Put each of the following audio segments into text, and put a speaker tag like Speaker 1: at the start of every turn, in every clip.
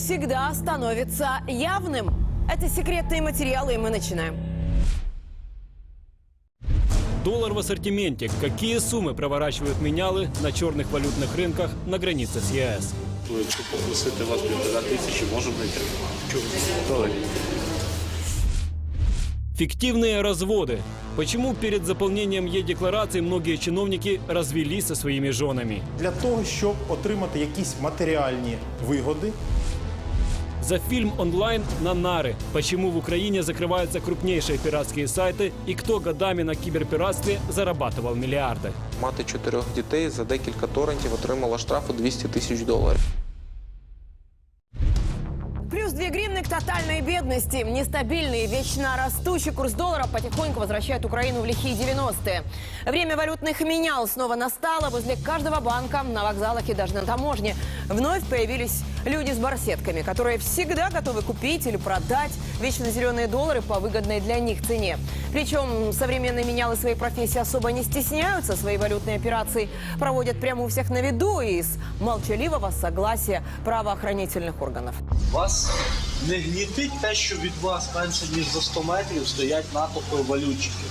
Speaker 1: черное всегда становится явным. Это секретные материалы, и мы начинаем.
Speaker 2: Доллар в ассортименте. Какие суммы проворачивают менялы на черных валютных рынках на границе с ЕС?
Speaker 3: Ну, Якщо попросити вас півтора тисячі, можемо знайти. Давай.
Speaker 2: Фиктивные разводы. Почему перед заполнением Е-декларации многие чиновники развелись со своими женами?
Speaker 4: для того, щоб отримати якісь матеріальні вигоди.
Speaker 2: За фильм онлайн на нары. Почему в Украине закрываются крупнейшие пиратские сайты и кто годами на киберпиратстве зарабатывал миллиарды?
Speaker 5: Мати чотирьох дітей за декілька торрентів отримала штрафу 200 тисяч доларів.
Speaker 1: Плюс 2 гривны к тотальной бедности. Нестабильный, вечно растущий курс доллара потихоньку возвращает Украину в лихие 90-е. Время валютных менял снова настало. Возле каждого банка, на вокзалах и даже на таможне вновь появились люди с барсетками, которые всегда готовы купить или продать вечно зеленые доллары по выгодной для них цене. Причем современные менялы своей профессии особо не стесняются. Свои валютные операции проводят прямо у всех на виду и с молчаливого согласия правоохранительных органов.
Speaker 6: Вас не гнітить те, що від вас менше ніж за 100 метрів стоять натовпи валютчиків.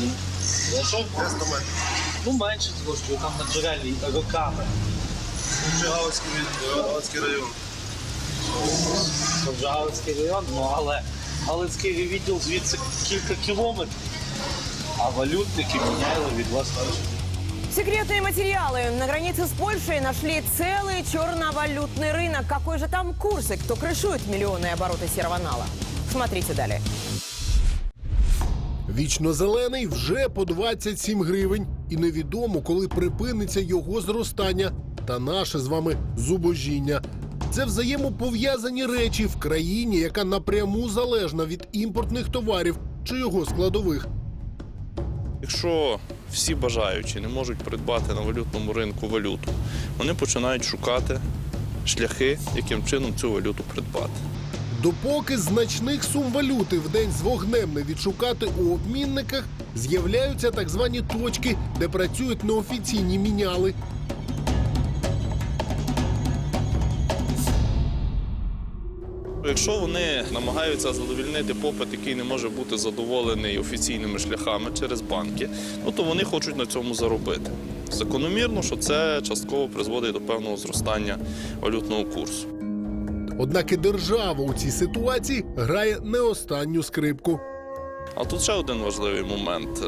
Speaker 6: Ні. За що? 100 метрів. Ну менше того, що там на джерельній роками.
Speaker 7: Галицький район.
Speaker 6: Галицький район, ну але Галицький відділ звідси кілька кілометрів. А валютники міняли від вас менше.
Speaker 1: Секретные материалы. На границе с Польшей нашли целый черновалютный рынок. Какой же там курс и кто крышует миллионные обороты серого нала? Смотрите далее.
Speaker 8: Вічно зелений вже по 27 гривень, і невідомо, коли припиниться його зростання та наше з вами зубожіння. Це взаємопов'язані речі в країні, яка напряму залежна від імпортних товарів чи його складових.
Speaker 3: Якщо всі бажаючі не можуть придбати на валютному ринку валюту, вони починають шукати шляхи, яким чином цю валюту придбати.
Speaker 8: Допоки значних сум валюти в день з вогнем не відшукати у обмінниках, з'являються так звані точки, де працюють неофіційні міняли.
Speaker 3: Якщо вони намагаються задовільнити попит, який не може бути задоволений офіційними шляхами через банки, ну то вони хочуть на цьому заробити. Закономірно, що це частково призводить до певного зростання валютного курсу.
Speaker 8: Однак і держава у цій ситуації грає не останню скрипку.
Speaker 3: А тут ще один важливий момент.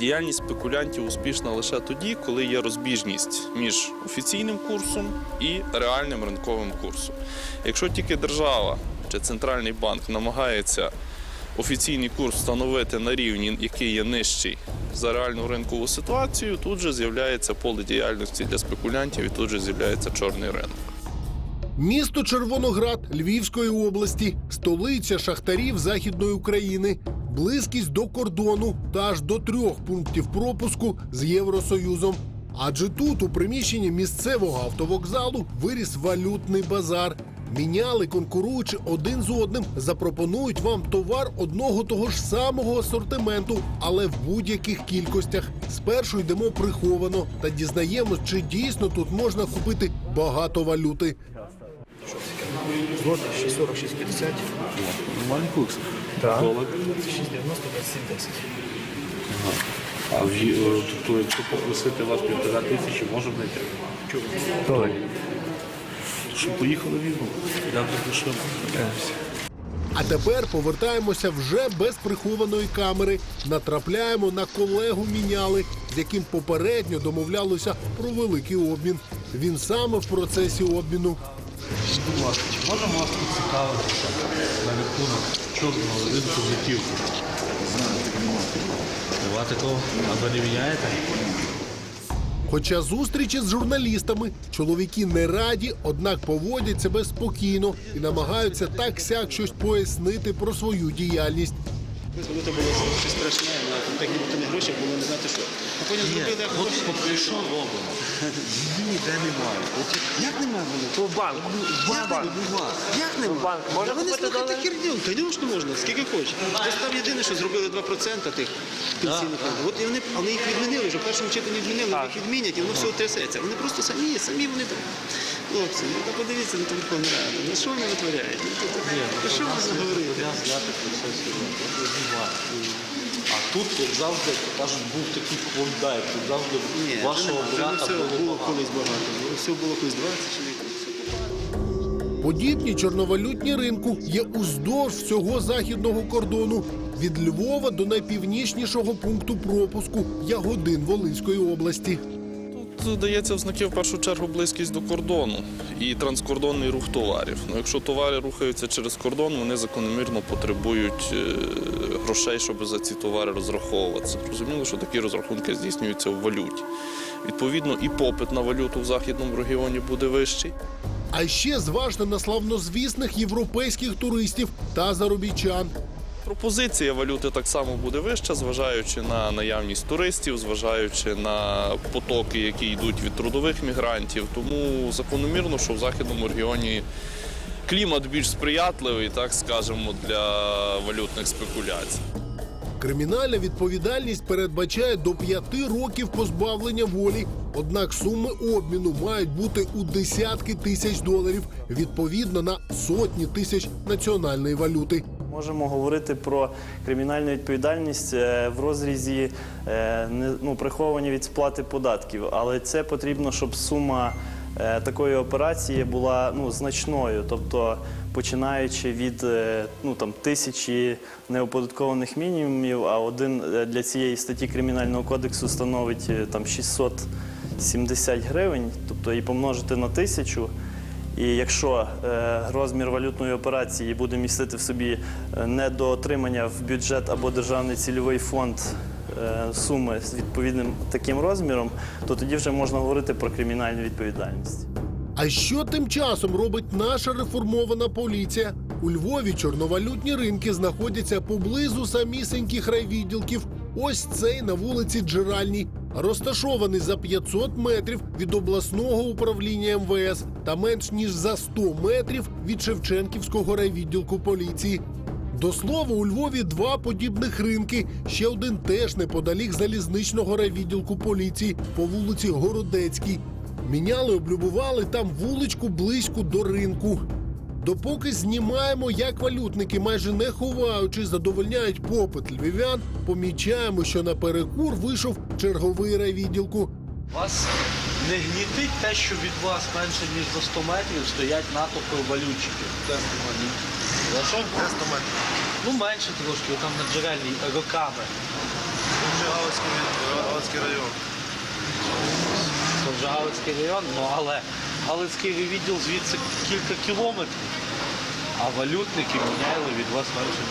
Speaker 3: Діяльність спекулянтів успішна лише тоді, коли є розбіжність між офіційним курсом і реальним ринковим курсом. Якщо тільки держава чи центральний банк намагається офіційний курс встановити на рівні, який є нижчий за реальну ринкову ситуацію, тут же з'являється поле діяльності для спекулянтів і тут же з'являється чорний ринок.
Speaker 8: Місто Червоноград Львівської області, столиця шахтарів Західної України, близькість до кордону та аж до трьох пунктів пропуску з Євросоюзом. Адже тут, у приміщенні місцевого автовокзалу, виріс валютний базар. Міняли, конкуруючи один з одним, запропонують вам товар одного того ж самого асортименту, але в будь-яких кількостях. Спершу йдемо приховано та дізнаємось, чи дійсно тут можна купити багато валюти.
Speaker 7: Злотий 646 50.
Speaker 3: Нормальний курс.
Speaker 7: Так.
Speaker 3: Долар.
Speaker 7: 690 27 10.
Speaker 3: А в, е, тобто, якщо попросити вас півтора тисячі, можемо знайти.
Speaker 7: Давай.
Speaker 3: Що поїхали візьму? Я прийшов.
Speaker 8: А тепер повертаємося вже без прихованої камери. Натрапляємо на колегу міняли, з яким попередньо домовлялося про великий обмін. Він саме в процесі обміну.
Speaker 6: Будь ласка, чи можемо вас поцікавитися на рахунок чорного ринку готівки? Нема такого, а міняєте?
Speaker 8: Хоча зустрічі з журналістами чоловіки не раді, однак поводять себе спокійно і намагаються так сяк щось пояснити про свою діяльність.
Speaker 7: Зробити було щось страшне, на бути гроші, було не знати що. А потім зробили як
Speaker 6: от поки що робимо.
Speaker 9: Ніде немає. От як немає мене?
Speaker 7: То банк.
Speaker 9: Як
Speaker 7: банк.
Speaker 9: немає? Як немає?
Speaker 7: банк може
Speaker 9: Та Вони
Speaker 7: купити
Speaker 9: слухайте
Speaker 7: долар?
Speaker 9: херню, звісно можна, скільки хочеш. Ось там єдине, що зробили 2% тих пенсійних фондів. От і вони, їх відмінили, вже в першому читанні відмінили, їх відмінять, і воно все трясеться. Вони просто самі, самі вони там. Хлопці, ну та подивіться на ту Верховну Раду. Ну що вони витворяють? Ну, то- Та що ви заговорили?
Speaker 6: Тут, як завжди, кажуть, був такий клондайк, тут завжди
Speaker 9: Ні,
Speaker 6: вашого
Speaker 9: нема. Це
Speaker 6: брата
Speaker 9: все
Speaker 6: було
Speaker 9: було
Speaker 6: багато.
Speaker 9: колись багато. Все було колись 20 чоловік.
Speaker 8: Подібні чорновалютні ринку є уздовж всього західного кордону від Львова до найпівнічнішого пункту пропуску Ягодин Волинської області.
Speaker 3: Тут дається в знаки в першу чергу близькість до кордону і транскордонний рух товарів. Ну, якщо товари рухаються через кордон, вони закономірно потребують е, грошей, щоб за ці товари розраховуватися. Розуміло, що такі розрахунки здійснюються в валюті. Відповідно, і попит на валюту в західному регіоні буде вищий.
Speaker 8: А ще зважте на славнозвісних європейських туристів та заробітчан.
Speaker 3: Пропозиція валюти так само буде вища, зважаючи на наявність туристів, зважаючи на потоки, які йдуть від трудових мігрантів. Тому закономірно, що в західному регіоні клімат більш сприятливий, так скажемо, для валютних спекуляцій.
Speaker 8: Кримінальна відповідальність передбачає до п'яти років позбавлення волі. Однак суми обміну мають бути у десятки тисяч доларів, відповідно на сотні тисяч національної валюти.
Speaker 7: Можемо говорити про кримінальну відповідальність е, в розрізі е, ну, приховані від сплати податків, але це потрібно, щоб сума е, такої операції була ну, значною, тобто починаючи від ну, там, тисячі неоподаткованих мінімумів, а один для цієї статті Кримінального кодексу становить там 670 гривень, тобто і помножити на тисячу. І якщо е, розмір валютної операції буде містити в собі е, недоотримання в бюджет або державний цільовий фонд е, суми з відповідним таким розміром, то тоді вже можна говорити про кримінальну відповідальність.
Speaker 8: А що тим часом робить наша реформована поліція? У Львові чорновалютні ринки знаходяться поблизу самісіньких райвідділків. Ось цей на вулиці Джеральній, розташований за 500 метрів від обласного управління МВС та менш ніж за 100 метрів від Шевченківського райвідділку поліції. До слова, у Львові два подібних ринки. Ще один теж неподалік залізничного райвідділку поліції по вулиці Городецькій. Міняли, облюбували там вуличку близько до ринку. Допоки знімаємо, як валютники, майже не ховаючи, задовольняють попит львів'ян, помічаємо, що на перекур вийшов черговий райвідділку.
Speaker 6: Вас не гнітить те, що від вас менше ніж за 100 метрів стоять натовпи валютчиків. За що? 100 метрів. Ну менше трошки, там на джерельній роками.
Speaker 10: Галицький район.
Speaker 6: Це вже Галицький район, ну але Галицький відділ звідси кілька кілометрів. А валютники міняли від вас менше.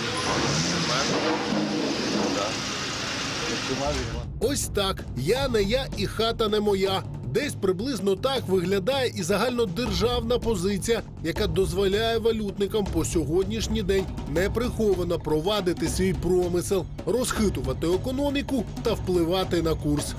Speaker 8: Ось так. Я не я і хата не моя. Десь приблизно так виглядає і загальнодержавна позиція, яка дозволяє валютникам по сьогоднішній день неприховано провадити свій промисел, розхитувати економіку та впливати на курс.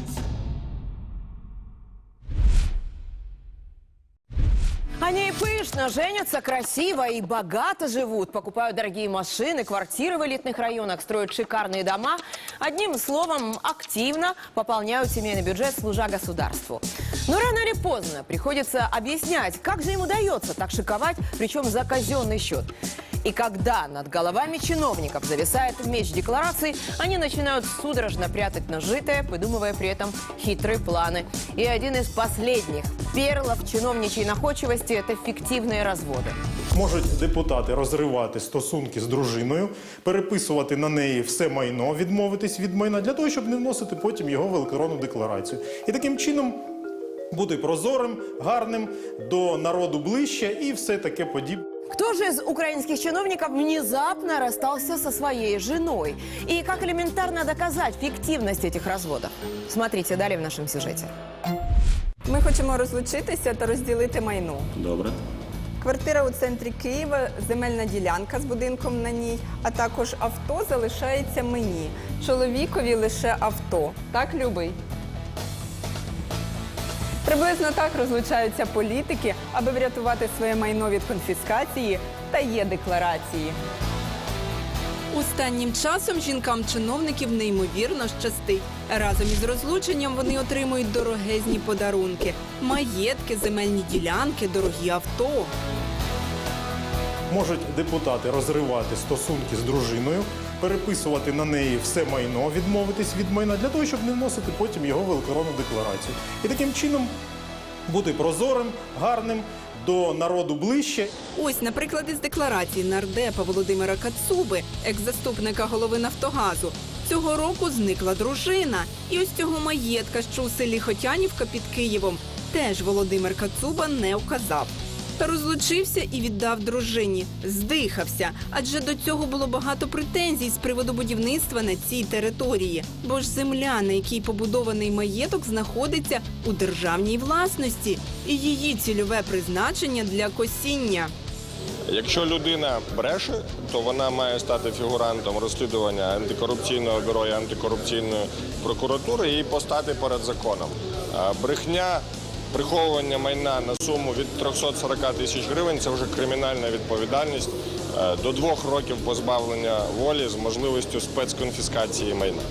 Speaker 1: Они пышно женятся, красиво и богато живут. Покупают дорогие машины, квартиры в элитных районах, строят шикарные дома. Одним словом, активно пополняют семейный бюджет, служа государству. Но рано или поздно приходится объяснять, как же им удается так шиковать, причем за казенный счет. И когда над головами чиновников зависает меч деклараций, они начинают судорожно прятать нажитое, придумывая при этом хитрые планы. И один из последних перлов чиновничьей находчивости – это фиктивные разводы.
Speaker 4: Можуть депутати розривати стосунки з дружиною, переписувати на неї все майно, відмовитись від майна для того, щоб не вносити потім його в електронну декларацію. І таким чином бути прозорим, гарним, до народу ближче і все таке подібне.
Speaker 1: Кто же из украинских чиновников внезапно расстался со своей женой? И как элементарно доказать фиктивность этих разводов? Смотрите далее в нашем сюжете.
Speaker 11: Ми хочемо розлучитися та розділити майно.
Speaker 10: Добре.
Speaker 11: Квартира у центрі Києва, земельна ділянка з будинком на ній, а також авто залишається мені. Чоловікові лише авто. Так, любий? Приблизно так розлучаються політики, аби врятувати своє майно від конфіскації та є декларації. Останнім часом жінкам чиновників неймовірно щастить. Разом із розлученням вони отримують дорогезні подарунки, маєтки, земельні ділянки, дорогі авто.
Speaker 4: Можуть депутати розривати стосунки з дружиною, переписувати на неї все майно, відмовитись від майна для того, щоб не вносити потім його в електронну декларацію. І таким чином бути прозорим, гарним, до народу ближче
Speaker 11: Ось, наприклад, із декларації нардепа Володимира Кацуби, екс-заступника голови Нафтогазу. Цього року зникла дружина. І ось цього маєтка, що у селі Хотянівка під Києвом, теж Володимир Кацуба не вказав. Та розлучився і віддав дружині. Здихався, адже до цього було багато претензій з приводу будівництва на цій території. Бо ж земля, на якій побудований маєток, знаходиться у державній власності, і її цільове призначення для косіння.
Speaker 10: Якщо людина бреше, то вона має стати фігурантом розслідування антикорупційного бюро і антикорупційної прокуратури і постати перед законом. Брехня, приховування майна на суму від 340 тисяч гривень це вже кримінальна відповідальність е, до двох років позбавлення волі з можливістю спецконфіскації майна.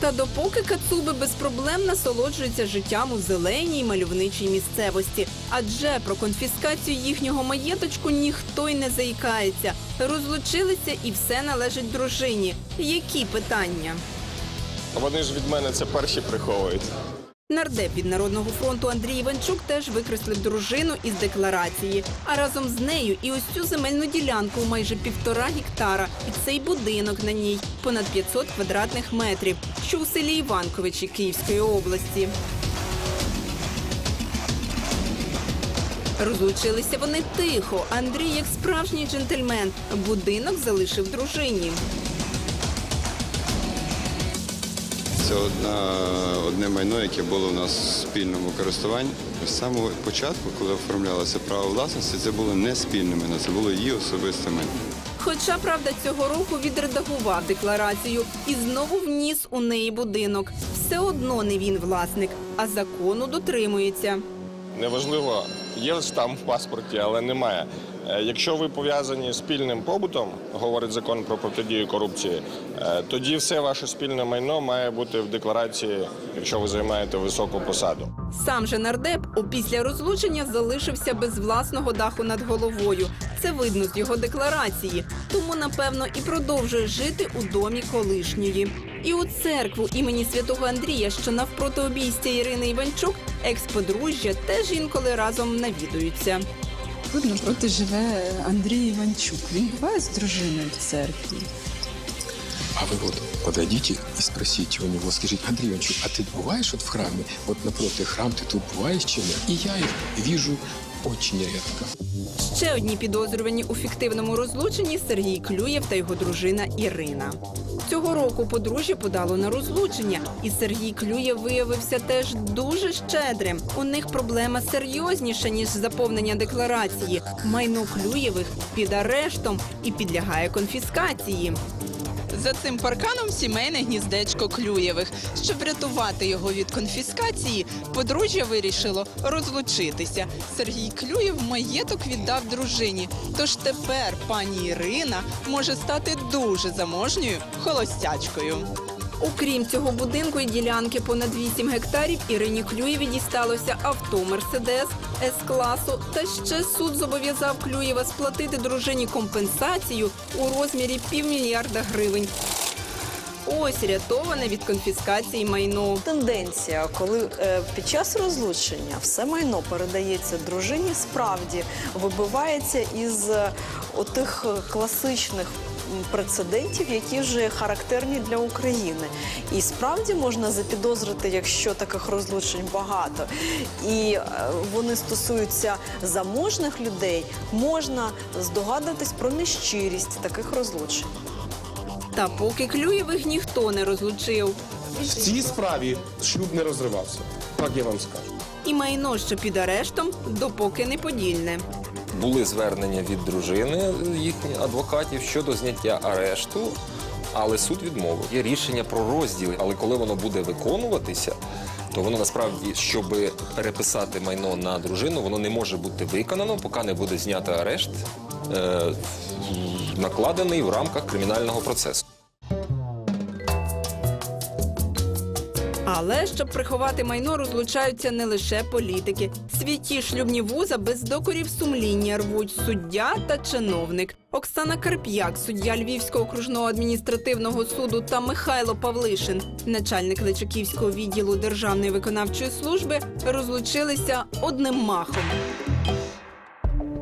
Speaker 11: Та допоки Кацуби без проблем насолоджуються життям у зеленій мальовничій місцевості, адже про конфіскацію їхнього маєточку ніхто й не заїкається. Розлучилися і все належить дружині. Які питання?
Speaker 10: Вони ж від мене це перші приховують.
Speaker 11: Нардеп від Народного фронту Андрій Іванчук теж викреслив дружину із декларації. А разом з нею і ось цю земельну ділянку майже півтора гектара і цей будинок на ній понад 500 квадратних метрів, що у селі Іванковичі Київської області. Розлучилися вони тихо. Андрій, як справжній джентльмен, будинок залишив дружині.
Speaker 12: Це одна, одне майно, яке було у нас в спільному користуванні. З самого початку, коли оформлялося право власності, це було не спільне майно, це було її особисте майно.
Speaker 11: Хоча, правда, цього року відредагував декларацію і знову вніс у неї будинок. Все одно не він власник, а закону дотримується.
Speaker 10: Неважливо, є штамп в паспорті, але немає. Е, Якщо ви пов'язані спільним побутом, говорить закон про протидію корупції, е, тоді все ваше спільне майно має бути в декларації, якщо ви займаєте високу посаду.
Speaker 11: Сам же нардеп опісля розлучення залишився без власного даху над головою. Це видно з його декларації. Тому, напевно, і продовжує жити у домі колишньої. І у церкву імені святого Андрія, що навпроти обійстя Ірини Іванчук, екс-подружжя теж інколи разом навідуються
Speaker 13: Тут напроти живе Андрій Іванчук. Він буває з дружиною в церкві.
Speaker 14: А вы вот подойдите и спросите у него, скажите, Андрей Иванович, а ты бываешь вот в храме? Вот напротив храм, ты тут бываешь чем И я их вижу очень редко.
Speaker 11: Ще одні підозрювані у фіктивному розлученні Сергій Клюєв та його дружина Ірина. Цього року подружжя подало на розлучення, і Сергій Клюєв виявився теж дуже щедрим. У них проблема серйозніша ніж заповнення декларації. Майно Клюєвих під арештом і підлягає конфіскації.
Speaker 13: За цим парканом сімейне гніздечко Клюєвих. Щоб врятувати його від конфіскації, подружжя вирішило розлучитися. Сергій Клюєв маєток віддав дружині. Тож тепер пані Ірина може стати дуже заможньою холостячкою.
Speaker 11: Окрім цього будинку і ділянки понад 8 гектарів, Ірині Клюєві дісталося авто Мерседес С-класу. Та ще суд зобов'язав Клюєва сплатити дружині компенсацію у розмірі півмільярда гривень. Ось рятоване від конфіскації майно.
Speaker 15: Тенденція, коли е, під час розлучення все майно передається дружині, справді вибивається із е, отих е, класичних прецедентів, які вже характерні для України. І справді можна запідозрити, якщо таких розлучень багато, і е, вони стосуються заможних людей, можна здогадатись про нещирість таких розлучень.
Speaker 11: Та поки Клюєвих ніхто не розлучив.
Speaker 14: В цій справі шлюб не розривався. Так я вам скажу.
Speaker 11: І майно, що під арештом, допоки не подільне.
Speaker 16: Були звернення від дружини їхніх адвокатів щодо зняття арешту, але суд відмовив. Є рішення про розділ, але коли воно буде виконуватися, то воно насправді, щоб переписати майно на дружину, воно не може бути виконано, поки не буде знято арешт, е, накладений в рамках кримінального процесу.
Speaker 11: Але щоб приховати майно, розлучаються не лише політики. Святі шлюбні вуза без докорів сумління рвуть суддя та чиновник. Оксана Карп'як, суддя Львівського окружного адміністративного суду та Михайло Павлишин, начальник Личаківського відділу Державної виконавчої служби, розлучилися одним махом.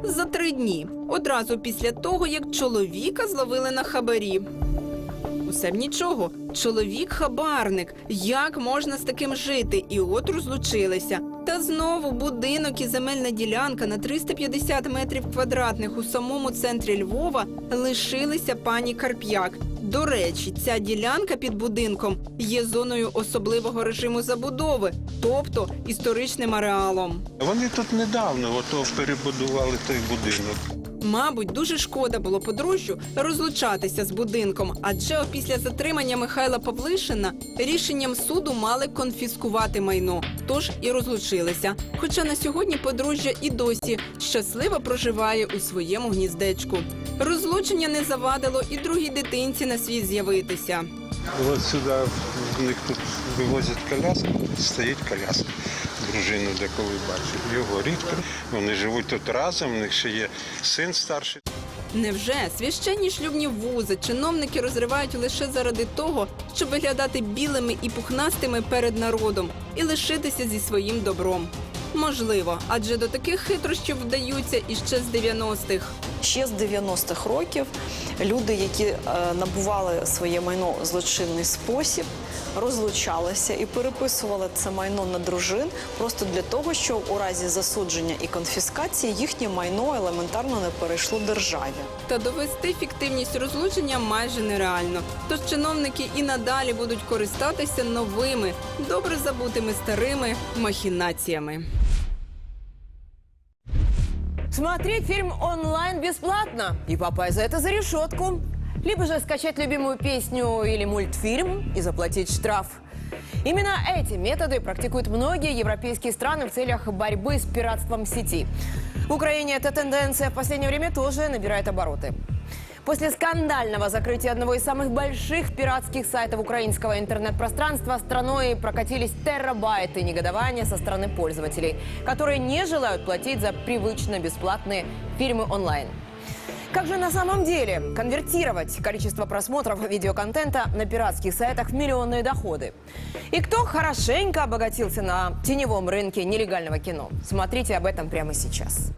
Speaker 11: За три дні, одразу після того, як чоловіка зловили на хабарі. Усе б нічого. Чоловік хабарник. Як можна з таким жити? І от розлучилися. Та знову будинок і земельна ділянка на 350 метрів квадратних у самому центрі Львова лишилися пані Карп'як. До речі, ця ділянка під будинком є зоною особливого режиму забудови, тобто історичним ареалом.
Speaker 17: Вони тут недавно ото перебудували той будинок.
Speaker 11: Мабуть, дуже шкода було подружжю розлучатися з будинком, адже після затримання Михайла Павлишина рішенням суду мали конфіскувати майно, тож і розлучилися. Хоча на сьогодні подружжя і досі щасливо проживає у своєму гніздечку. Розлучення не завадило і другій дитинці на світ з'явитися.
Speaker 17: От сюди в тут вивозять коляску, стоїть коляска. Дружину деколи бачу. Його рідко. Вони живуть тут разом, у них ще є син старший.
Speaker 11: Невже священні шлюбні вузи чиновники розривають лише заради того, щоб виглядати білими і пухнастими перед народом і лишитися зі своїм добром? Можливо, адже до таких хитрощів вдаються іще з 90-х.
Speaker 15: Ще з 90-х років люди, які е, набували своє майно в злочинний спосіб, розлучалися і переписували це майно на дружин просто для того, щоб у разі засудження і конфіскації їхнє майно елементарно не перейшло державі.
Speaker 11: Та довести фіктивність розлучення майже нереально. Тож чиновники і надалі будуть користатися новими, добре забутими старими махінаціями
Speaker 1: Смотреть фильм онлайн бесплатно и попасть за это за решетку. Либо же скачать любимую песню или мультфильм и заплатить штраф. Именно эти методы практикуют многие европейские страны в целях борьбы с пиратством в сети. В Украине эта тенденция в последнее время тоже набирает обороты. После скандального закрытия одного из самых больших пиратских сайтов украинского интернет-пространства страной прокатились терабайты негодования со стороны пользователей, которые не желают платить за привычно бесплатные фильмы онлайн. Как же на самом деле конвертировать количество просмотров видеоконтента на пиратских сайтах в миллионные доходы? И кто хорошенько обогатился на теневом рынке нелегального кино? Смотрите об этом прямо сейчас.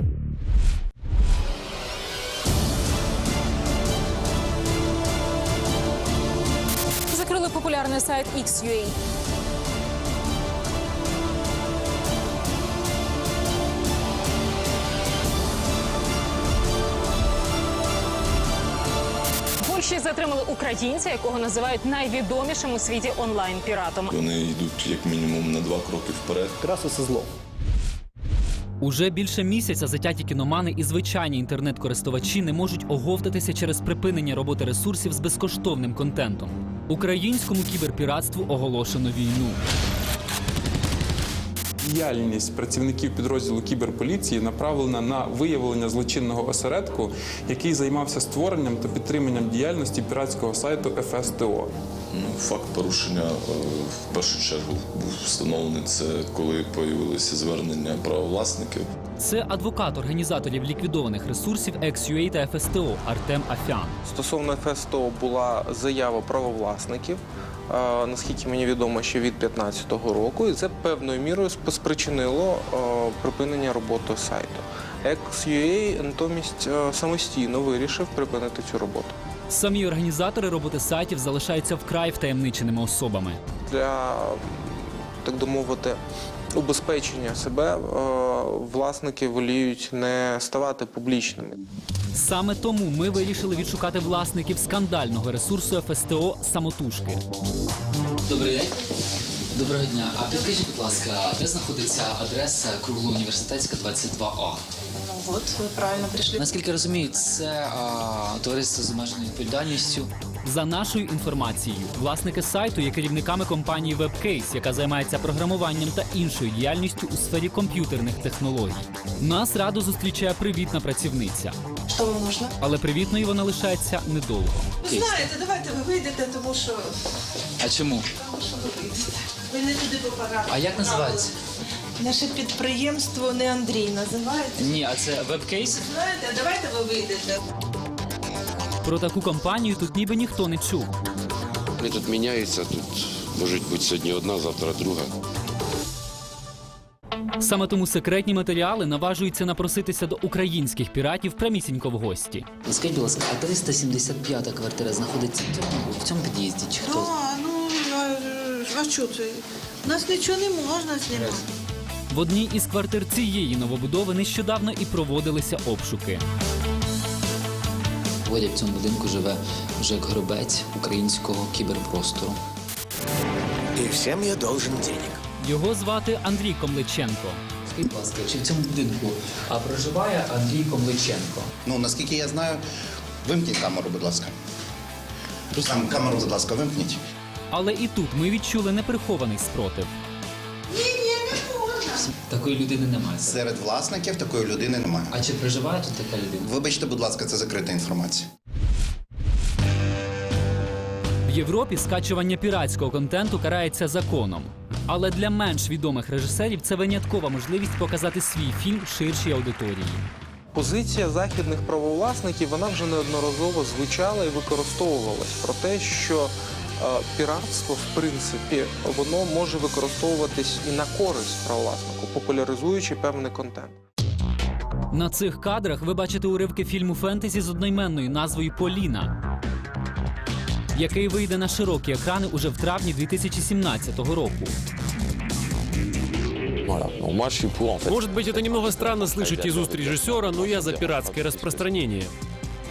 Speaker 18: Закрили популярний сайт XUA. Польщі затримали українця, якого називають найвідомішим у світі онлайн-піратом.
Speaker 19: Вони йдуть як мінімум на два кроки вперед.
Speaker 20: Краси це зло.
Speaker 21: Уже більше місяця затяті кіномани і звичайні інтернет-користувачі не можуть оговтатися через припинення роботи ресурсів з безкоштовним контентом. Українському кіберпіратству оголошено війну.
Speaker 22: Діяльність працівників підрозділу кіберполіції направлена на виявлення злочинного осередку, який займався створенням та підтриманням діяльності піратського сайту ФСТО.
Speaker 19: Ну, факт порушення е, в першу чергу був встановлений це, коли появилися звернення правовласників.
Speaker 21: Це адвокат організаторів ліквідованих ресурсів XUA та ФСТО Артем Афян.
Speaker 5: Стосовно ФСТО була заява правовласників, наскільки мені відомо, ще від 2015 року, і це певною мірою спричинило припинення роботи сайту. XUA натомість самостійно вирішив припинити цю роботу.
Speaker 21: Самі організатори роботи сайтів залишаються вкрай втаємниченими особами.
Speaker 5: Для так би мовити, убезпечення себе е, власники воліють не ставати публічними.
Speaker 21: Саме тому ми вирішили відшукати власників скандального ресурсу ФСТО самотужки.
Speaker 23: Добрий день. Доброго дня. А підкажіть, будь ласка, де знаходиться адреса круглоуніверситетська 22А?
Speaker 24: Вот, вы правильно пришли.
Speaker 23: Наскільки я розумію, це а, товариство з обмеженою відповідальністю.
Speaker 21: За нашою інформацією, власники сайту є керівниками компанії WebCase, яка займається програмуванням та іншою діяльністю у сфері комп'ютерних технологій. Нас радо зустрічає привітна працівниця,
Speaker 25: Що вам нужно?
Speaker 21: але привітною вона лишається недовго.
Speaker 25: Ви знаєте, давайте ви вийдете, тому що,
Speaker 23: А чому?
Speaker 25: тому що ви вийдете. Ви не туди потрапили.
Speaker 23: А як називається?
Speaker 25: Наше підприємство не Андрій називається.
Speaker 23: Ні, а це веб-кейс?
Speaker 25: Знаєте, давайте ви вийдете.
Speaker 21: Про таку компанію тут ніби ніхто не чув.
Speaker 26: Вони тут міняються, тут може бути сьогодні одна, завтра друга.
Speaker 21: Саме тому секретні матеріали наважуються напроситися до українських піратів прямісінько в гості.
Speaker 23: Скажіть, будь ласка, а 375 квартира знаходиться в цьому, в цьому під'їзді чи хто?
Speaker 25: А, ну, а, а що це? У нас нічого не можна знімати.
Speaker 21: В одній із квартир цієї новобудови нещодавно і проводилися обшуки.
Speaker 23: Водя в цьому будинку живе Жек Горобець українського кіберпростору.
Speaker 20: И всем я должен денег.
Speaker 21: Його звати Андрій Комличенко.
Speaker 23: Скажіть, будь ласка, чи в цьому будинку а проживає Андрій Комличенко?
Speaker 20: Ну, наскільки я знаю, вимкніть камеру, будь ласка. Там камеру, будь ласка, вимкніть.
Speaker 21: Але і тут ми відчули неприхований спротив.
Speaker 23: Такої людини немає.
Speaker 20: Серед власників такої людини немає.
Speaker 23: А чи проживає тут така людина?
Speaker 20: Вибачте, будь ласка, це закрита інформація.
Speaker 21: В Європі скачування піратського контенту карається законом. Але для менш відомих режисерів це виняткова можливість показати свій фільм ширшій аудиторії.
Speaker 5: Позиція західних правовласників вона вже неодноразово звучала і використовувалась про те, що піратство, в принципі, воно може використовуватись і на користь правовласнику, популяризуючи певний контент.
Speaker 21: На цих кадрах ви бачите уривки фільму фентезі з одноіменною назвою Поліна, який вийде на широкі екрани уже в травні 2017 року.
Speaker 24: Может быть, это немного странно слышать из уст режиссера, но я за пиратское распространение.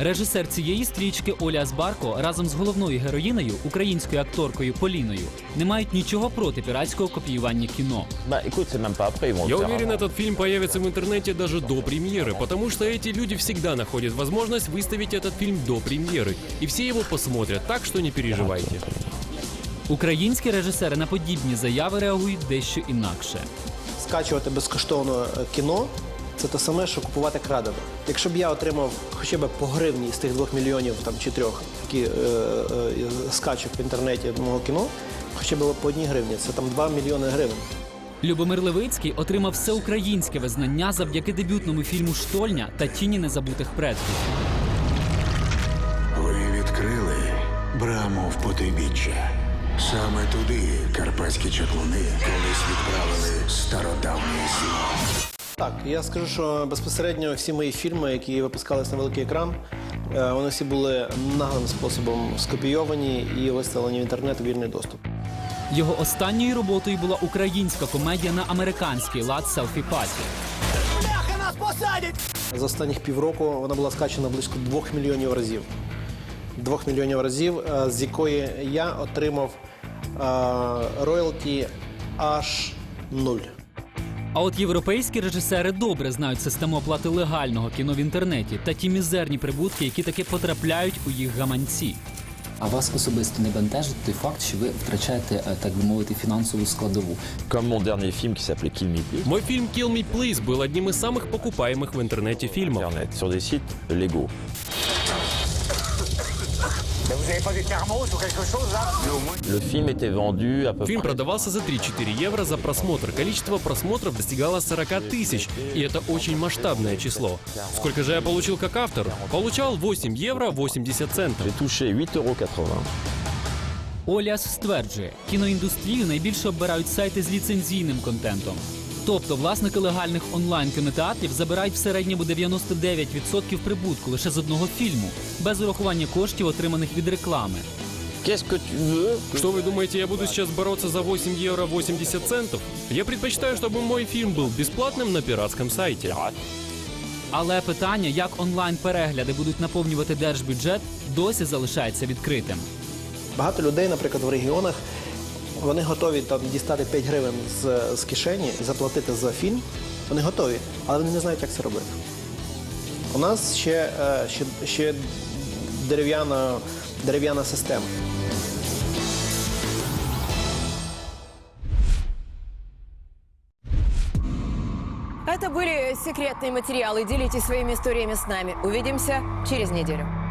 Speaker 21: Режисер цієї стрічки Оля Азбарко разом з головною героїнею, українською акторкою Поліною, не мають нічого проти піратського копіювання кіно.
Speaker 24: Я уверен, этот фильм появится в интернете даже до премьеры, потому что эти люди всегда находят возможность выставить этот фильм до премьеры, и все его посмотрят, так что не переживайте.
Speaker 21: Українські режисери на подібні заяви реагують дещо інакше.
Speaker 27: скачувати безкоштовно е, кіно це те саме, що купувати крадене. Якщо б я отримав хоча б по гривні з тих двох мільйонів там, чи трьох, які е, е, скачок в інтернеті мого кіно, хоча б по одній гривні, це там 2 мільйони гривень.
Speaker 21: Любомир Левицький отримав всеукраїнське визнання завдяки дебютному фільму Штольня та тіні незабутих предків.
Speaker 28: Ви відкрили браму в потойбіччя. Саме туди карпатські чаклуни колись відправили стародавній сіло.
Speaker 27: Так, я скажу, що безпосередньо всі мої фільми, які випускались на великий екран, е, вони всі були наглим способом скопійовані і виставлені в інтернет у вільний доступ.
Speaker 21: Його останньою роботою була українська комедія на американський лад «Селфі Паті».
Speaker 27: За останніх півроку вона була скачена близько двох мільйонів разів. Двох мільйонів разів, е, з якої я отримав е, роялті аж нуль.
Speaker 21: А от європейські режисери добре знають систему оплати легального кіно в інтернеті та ті мізерні прибутки, які таки потрапляють у їх гаманці.
Speaker 23: А вас особисто не бентежить той факт, що ви втрачаєте, е, так би мовити, фінансову складову.
Speaker 24: Мой фильм Kill Me Please был одним из самых покупаемых в интернете фильмов. Фильм продавался за 3-4 евро за просмотр. Количество просмотров достигало 40 тысяч, и это очень масштабное число. Сколько же я получил как автор? Получал 8 евро 80 центов.
Speaker 21: Оляс стверджує, кіноіндустрію найбільше обирають сайти з ліцензійним контентом. Тобто власники легальних онлайн кінотеатрів забирають в середньому 99% прибутку лише з одного фільму, без урахування коштів, отриманих від реклами.
Speaker 24: Что вы думаете, я буду сейчас бороться за 8 евро 80 центов? Я предпочитаю, чтобы мой фильм был бесплатным на пиратском сайте.
Speaker 21: Але питання, як онлайн-перегляди будуть наповнювати держбюджет, досі залишається відкритим.
Speaker 27: Багато людей, наприклад, в регіонах, вони готові там дістати 5 гривень з, з кишені, заплатити за фільм. Вони готові, але вони не знають, як це робити. У нас ще, е, ще, ще дерев'яна дерев система.
Speaker 1: Это были секретные материалы. Делитесь своими историями с нами. Увидимся через неделю.